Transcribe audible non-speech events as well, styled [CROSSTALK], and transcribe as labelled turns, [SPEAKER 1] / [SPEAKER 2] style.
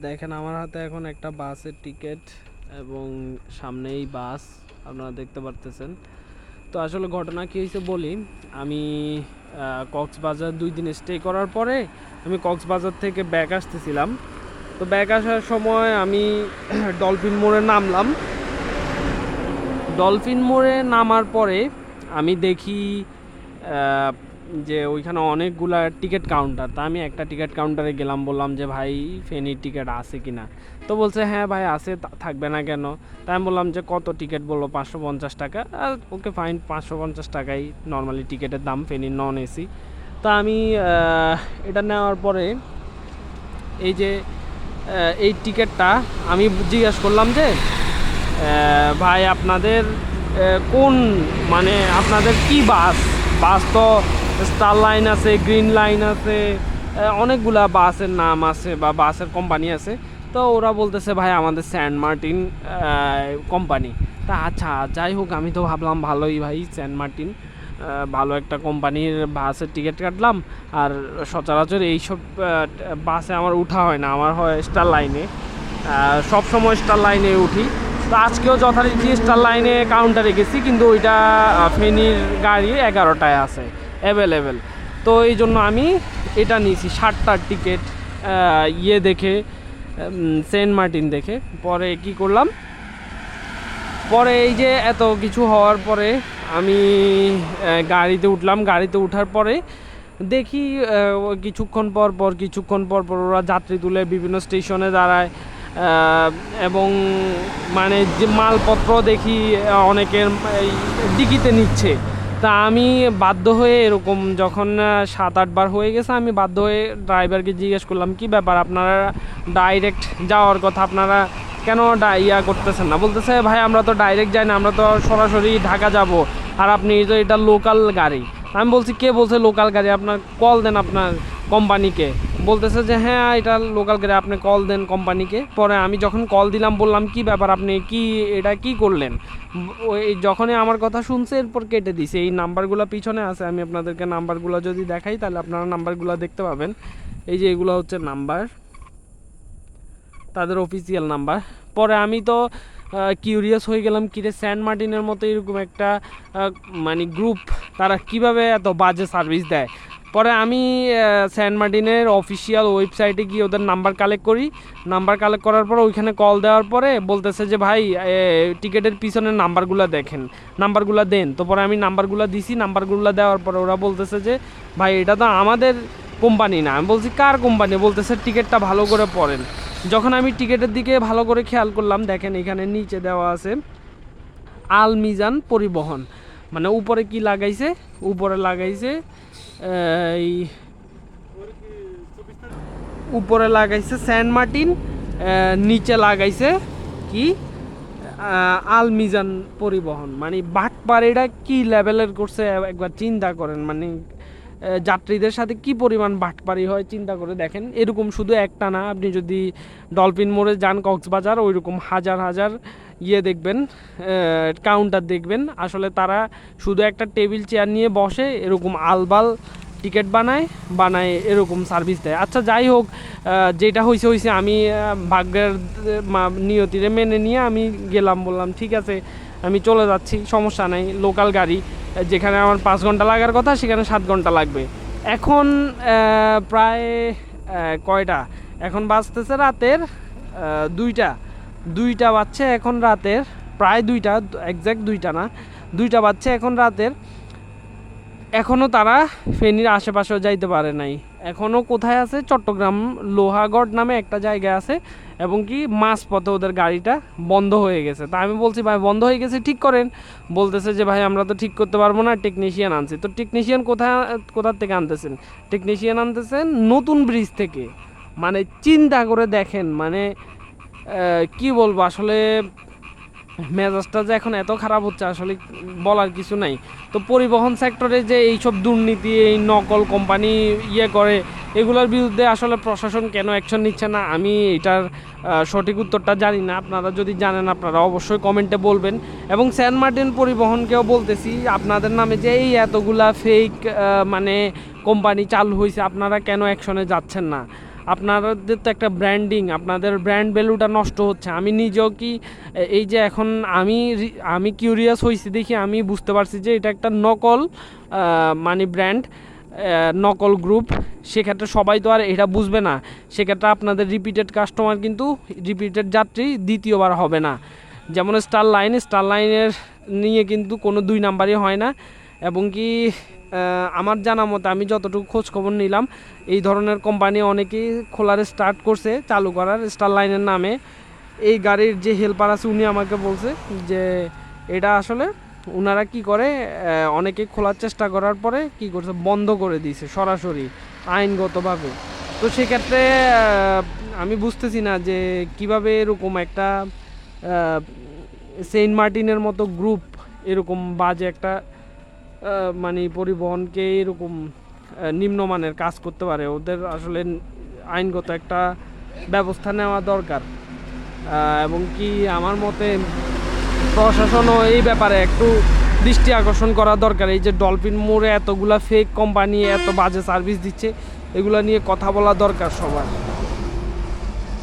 [SPEAKER 1] দেখেন, আমার হাতে এখন একটা বাসের টিকিট এবং সামনেই বাস, আপনারা দেখতে পারতেছেন। তো আসলে ঘটনা কী হয়েছে বলি, আমি কক্সবাজার দুই দিন স্টে করার পরে আমি কক্সবাজার থেকে ব্যাক আসতেছিলাম। তো ব্যাক আসার সময় আমি [CLEARS THROAT] ডলফিন মোড়ে নামলাম। ডলফিন মোড়ে নামার পরে আমি দেখি যে ওইখানে অনেকগুলা টিকিট কাউন্টার, তা আমি একটা টিকিট কাউন্টারে গেলাম, বললাম যে ভাই, ফেনির টিকিট আছে কি না তো বলছে হ্যাঁ ভাই, আছে থাকবে না কেন? তাই আমি বললাম যে, কত টিকিট? বলল, পাঁচশো পঞ্চাশ টাকা। আর ওকে, ফাইন, পাঁচশো পঞ্চাশ টাকাই নর্মালি টিকিটের দাম, ফেনির নন এসি। তো আমি এটা নেওয়ার পরে এই যে এই টিকিটটা আমি জিজ্ঞেস করলাম যে ভাই, আপনাদের কোন মানে আপনাদের কি বাস? বাস তো স্টার লাইন আছে গ্রিন লাইন আছে অনেকগুলা বাসের নাম আছে বা বাসের কোম্পানি আছে। তো ওরা বলতেছে, ভাই, আমাদের স্যান্ড মার্টিন কোম্পানি তা আচ্ছা যাই হোক, আমি তো ভাবলাম, ভালোই ভাই স্যান্ড মার্টিন ভালো একটা কোম্পানির বাসের টিকিট কাটলাম। আর সচরাচর এইসব বাসে আমার উঠা হয় না, আমার হয় স্টার লাইনে সব সময় স্টার লাইনে উঠি। তো আজকেও যথারীতি স্টার লাইনে কাউন্টারে গেছি, কিন্তু ওইটা ফেনীর গাড়ি এগারোটায় আছে। অ্যাভেলেবেল তো এই জন্য আমি এটা নিয়েছি ষাটটার টিকিট ইয়ে দেখে সেন্ট মার্টিন দেখে। পরে কি করলাম? পরে এই যে এত কিছু হওয়ার পরে আমি গাড়িতে উঠলাম। গাড়িতে ওঠার পরে দেখি কিছুক্ষণ পর পর, কিছুক্ষণ পর পর ওরা যাত্রী তুলে বিভিন্ন স্টেশনে দাঁড়ায় এবং মানে যে মালপত্র দেখি অনেকের ডিকিতে নিচ্ছে। তা আমি বাধ্য হয়ে এরকম যখন সাত আটবার হয়ে গেছে, আমি বাধ্য হয়ে ড্রাইভারকে জিজ্ঞেস করলাম, কি ব্যাপার, আপনারা ডাইরেক্ট যাওয়ার কথা, আপনারা কেন ইয়া করতেছেন না? বলতেছে, ভাই, আমরা তো ডাইরেক্ট যাই না, আমরা তো সরাসরি ঢাকা যাব, আর আপনি তো এটা লোকাল গাড়ি। আমি বলছি, কে বলছে লোকাল গাড়ি? আপনার কল দেন আপনার। কোম্পানিকে। বলতেছে যে হ্যাঁ এটা লোকাল গাড়ি আপনি কল দেন কোম্পানিকে। পরে আমি যখন কল দিলাম, বললাম, কি ব্যাপার আপনি, কি, এটা কি করলেন? ওই যখনই আমার কথা শুনছে, এরপর কেটে দিছে। এই নাম্বারগুলো পিছনে আছে, আমি আপনাদেরকে নাম্বারগুলো যদি দেখাই, তাহলে আপনারা নাম্বারগুলো দেখতে পাবেন। এই যে, এগুলো হচ্ছে নাম্বার, তাদের অফিসিয়াল নাম্বার। পরে আমি তো কিউরিয়াস হয়ে গেলাম কিরে স্যান্ড মার্টিনের মতো এরকম একটা মানে গ্রুপ তারা কীভাবে এত বাজে সার্ভিস দেয়? পরে আমি স্যান্ড মার্টিনের অফিসিয়াল ওয়েবসাইটে গিয়ে ওদের নাম্বার কালেক্ট করি। নাম্বার কালেক্ট করার পর ওইখানে কল দেওয়ার পরে বলতেছে যে, ভাই টিকিটের পিছনের নাম্বারগুলো দেখেন নাম্বারগুলো দেন। তো পরে আমি নাম্বারগুলো দিছি নাম্বারগুলো দেওয়ার পরে ওরা বলতেছে যে, ভাই, এটা তো আমাদের কোম্পানি না। আমি বলছি, কার কোম্পানি বলতেছে, টিকিটটা ভালো করে পড়েন। যখন আমি টিকিটের দিকে ভালো করে খেয়াল করলাম, দেখেন এখানে নিচে দেওয়া আছে আল মিজান পরিবহন। মানে উপরে কি লাগাইছে? উপরে লাগাইছে এই উপরে লাগাইছে স্যান্ড মার্টিন নিচে লাগাইছে কি আলমিজান পরিবহন। মানে বাটপাড়িটা কি লেভেলের করছে, একবার চিন্তা করেন মানে যাত্রীদের সাথে কি পরিমাণ বাটপাড়ি হয় চিন্তা করে দেখেন। এরকম শুধু একটা না, আপনি যদি ডলফিন মোড়ে যান, কক্সবাজার, ওইরকম হাজার হাজার ইয়ে দেখবেন কাউন্টার দেখবেন। আসলে তারা শুধু একটা টেবিল চেয়ার নিয়ে বসে এরকম আলবাল টিকিট বানায় বানায় এরকম সার্ভিস দেয়। আচ্ছা যাই হোক যেটা হয়েছে হয়েছে আমি ভাগ্যের নিয়তিরে মেনে নিয়ে আমি গেলাম, বললাম, ঠিক আছে আমি চলে যাচ্ছি, সমস্যা নাই লোকাল গাড়ি, যেখানে আমার পাঁচ ঘণ্টা লাগার কথা, সেখানে সাত ঘণ্টা লাগবে। এখন প্রায় কয়টা? এখন বাজতেছে রাতের দুইটা। দুইটা বাচ্চা এখন রাতের, প্রায় দুইটা, একজ্যাক্ট দুইটা না। দুইটা বাচ্চা এখন রাতের এখনও তারা ফেনীর আশেপাশেও যাইতে পারে নাই। এখনও কোথায় আছে? চট্টগ্রাম লোহাগড় নামে একটা জায়গা আছে এবং কি মাঝপথে ওদের গাড়িটা বন্ধ হয়ে গেছে। তা আমি বলছি, ভাই, বন্ধ হয়ে গেছে, ঠিক করেন। বলতেছে যে, ভাই, আমরা তো ঠিক করতে পারব না টেকনিশিয়ান আনছি। তো টেকনিশিয়ান কোথায়, কোথার থেকে আনতেছেন? টেকনিশিয়ান আনতেছেন নতুন ব্রিজ থেকে। মানে চিন্তা করে দেখেন মানে কি বলব, আসলে মেজাজটা যে এখন এত খারাপ হচ্ছে, আসলে বলার কিছু নাই। তো পরিবহন সেক্টরে যে এইসব দুর্নীতি, এই নকল কোম্পানি ইয়ে করে, এগুলোর বিরুদ্ধে আসলে প্রশাসন কেন অ্যাকশন নিচ্ছে না? আমি এটার সঠিক উত্তরটা জানি না। আপনারা যদি জানেন, আপনারা অবশ্যই কমেন্টে বলবেন। এবং স্যান মার্টিন পরিবহনকেও বলতেছি, আপনাদের নামে যে এই এতগুলা ফেক মানে কোম্পানি চালু হয়েছে আপনারা কেন অ্যাকশনে যাচ্ছেন না? আপনাদের তো একটা ব্র্যান্ডিং আপনাদের ব্র্যান্ড ভ্যালুটা নষ্ট হচ্ছে। আমি নিজেও কি, এই যে এখন আমি আমি কিউরিয়াস হয়েছি দেখি আমি বুঝতে পারছি যে এটা একটা নকল মানে ব্র্যান্ড নকল গ্রুপ সেক্ষেত্রে সবাই তো আর এটা বুঝবে না। সেক্ষেত্রে আপনাদের রিপিটেড কাস্টমার কিন্তু রিপিটেড যাত্রী দ্বিতীয়বার হবে না। যেমন স্টার লাইন স্টার লাইনের নিয়ে কিন্তু কোনো দুই নাম্বারই হয় না। এবং কি আমার জানা মতে আমি যতটুকু খোঁজ খবর নিলাম, এই ধরনের কোম্পানি অনেকেই খোলার স্টার্ট করছে, চালু করার স্টার লাইনের নামে। এই গাড়ির যে হেল্পার আছে, উনি আমাকে বলছে যে, এটা আসলে ওনারা কি করে অনেকে খোলার চেষ্টা করার পরে কি করছে, বন্ধ করে দিয়েছে সরাসরি, আইনগতভাবে। তো সেক্ষেত্রে আমি বুঝতেছি না যে কীভাবে এরকম একটা সেন্ট মার্টিনের মতো গ্রুপ এরকম বাজে একটা মানে পরিবহনকে এরকম নিম্নমানের কাজ করতে পারে। ওদের আসলে আইনগত একটা ব্যবস্থা নেওয়া দরকার। এবং কি আমার মতে প্রশাসনও এই ব্যাপারে একটু দৃষ্টি আকর্ষণ করা দরকার। এই যে ডলফিন মোড়ে এতগুলা ফেক কোম্পানি এত বাজে সার্ভিস দিচ্ছে, এগুলো নিয়ে কথা বলা দরকার সবার।